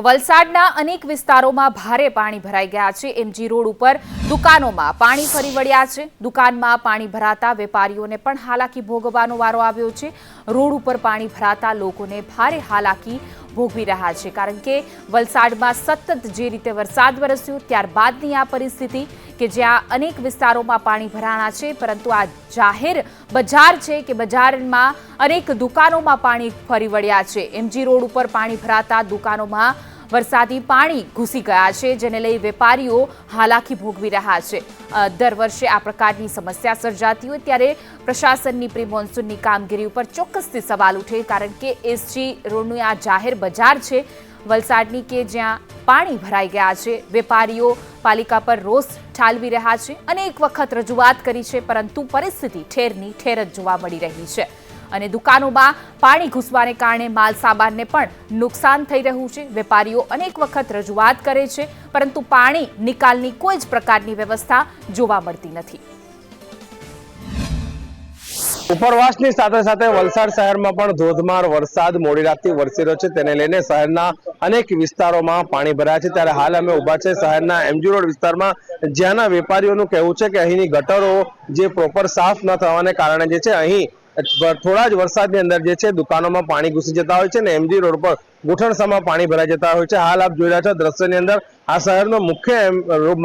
તો વલસાડના અનેક વિસ્તારોમાં ભારે પાણી ભરાઈ ગયા છે. એમજી રોડ ઉપર દુકાનોમાં પાણી ફરી વળ્યા છે. દુકાનમાં પાણી ભરાતા વેપારીઓને પણ હાલાકી ભોગવવાનો વારો આવ્યો છે. રોડ ઉપર પાણી ભરાતા લોકોને ભારે હાલાકી ભોગવી રહ્યા છે. કારણ કે વલસાડમાં સતત જે રીતે વરસાદ વરસ્યો, ત્યારબાદની આ પરિસ્થિતિ કે જ્યાં અનેક વિસ્તારોમાં પાણી ભરાણા છે, પરંતુ આ જાહેર બજાર છે કે બજારમાં અનેક દુકાનોમાં પાણી ફરી વળ્યા છે. એમજી રોડ ઉપર પાણી ભરાતા દુકાનોમાં વરસાદી પાણી ઘૂસી ગયા છે, જેને લઈ વેપારીઓ હાલાકી ભોગવી રહ્યા છે. દર વર્ષે આ પ્રકારની સમસ્યા સર્જાતી હોય ત્યારે પ્રશાસનની પ્રી મોન્સૂનની કામગીરી ઉપર ચોક્કસથી સવાલ ઉઠે, કારણ કે એસજી રોડનું આ જાહેર બજાર છે, વલસાડની કે જ્યાં પાણી ભરાઈ ગયા છે. વેપારીઓ પાલિકા પર રોષ ઠાલવી રહ્યા છે અને એક વખત રજૂઆત કરી છે, પરંતુ પરિસ્થિતિ ઠેરની ઠેર જ જોવા મળી રહી છે. અને દુકાનોમાં પાણી ઘૂસવાને કારણે માલ સામાનને પણ નુકસાન થઈ રહ્યું છે. વેપારીઓ અનેક વખત રજૂઆત કરે છે, પરંતુ પાણી નિકાલની કોઈ જ પ્રકારની વ્યવસ્થા જોવા મળતી નથી. ઉપરવાસની સાથે સાથે વલસાડ શહેરમાં પણ ધોધમાર વરસાદ મોડી રાતથી વરસી રહ્યો છે. તેને લઈને શહેરના અનેક વિસ્તારોમાં પાણી ભરાયા છે. ત્યારે હાલ અમે ઊભા છે શહેરના એમજી રોડ વિસ્તારમાં, જ્યાંના વેપારીઓનું કહેવું છે કે અહીંની ગટરો જે પ્રોપર સાફ ન થવાને કારણે જે છે, અહીં થોડા જ વરસાદની અંદર જે છે, દુકાનોમાં પાણી ઘૂસી જતા હોય છે ને એમજી રોડ પર ગુઠણસામાં પાણી ભરાઈ જતા હોય છે. હાલ આપ જોઈ રહ્યા છો દ્રશ્યની અંદર આ શહેરનો મુખ્ય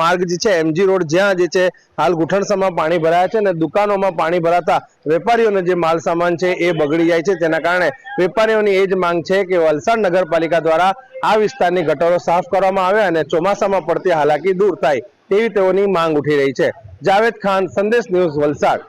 માર્ગ જે છે એમજી રોડ જ્યાં જે છે, હાલ ગુઠણસામાં પાણી ભરાયા છે અને દુકાનોમાં પાણી ભરાતા વેપારીઓનો જે માલ સામાન છે એ બગડી જાય છે. તેના કારણે વેપારીઓની એ જ માંગ છે કે વલસાડ નગરપાલિકા દ્વારા આ વિસ્તારની ગટરો સાફ કરવામાં આવે અને ચોમાસામાં પડતી હાલાકી દૂર થાય તેવી તેઓની માંગ ઉઠી રહી છે. જાવેદ ખાન, સંદેશ ન્યૂઝ વલસાડ.